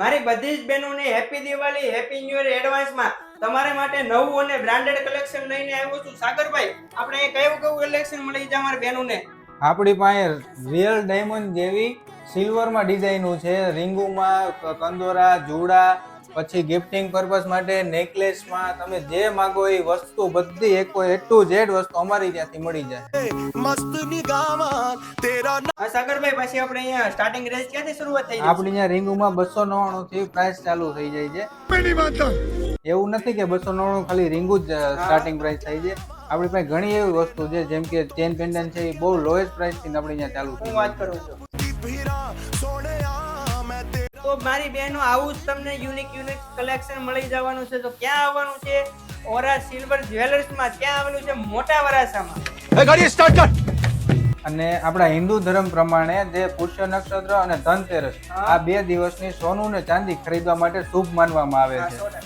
મારી બધી જ બહેનોને happy Diwali happy new year એડવાન્સમાં તમારા માટે નવું અને બ્રાન્ડેડ કલેક્શન લઈને આવ્યો છું. સાગરભાઈ આપણે એ કયું કયું કલેક્શન મળી જાય અમારા બહેનોને? આપણી પાસે રિયલ ડાયમંડ જેવી સિલ્વરમાં ડિઝાઇનનું છે. રિંગુમાં કંદોરા જોડા પછી ગિફ્ટિંગ પર્પઝ માટે નેકલેસમાં તમે જે માગો એ વસ્તુ બધી એક એ ટુ ઝેડ વસ્તુ અમારી ત્યાંથી મળી જાય. મસ્ત નિગામાં તે મારી બહેનો આવું તમને યુનિક યુનિક કલેક્શન મળી જવાનું છે. તો ક્યાં આવવાનું છે? ઓરા સિલ્વર જ્વેલર્સમાં ક્યાં આવેલું છે? મોટા વરાસામાં અને આપણા હિન્દુ ધર્મ પ્રમાણે જે પુષ્ય નક્ષત્ર અને ધનતેરસ, આ બે દિવસની સોનું ને ચાંદી ખરીદવા માટે શુભ માનવામાં આવે છે.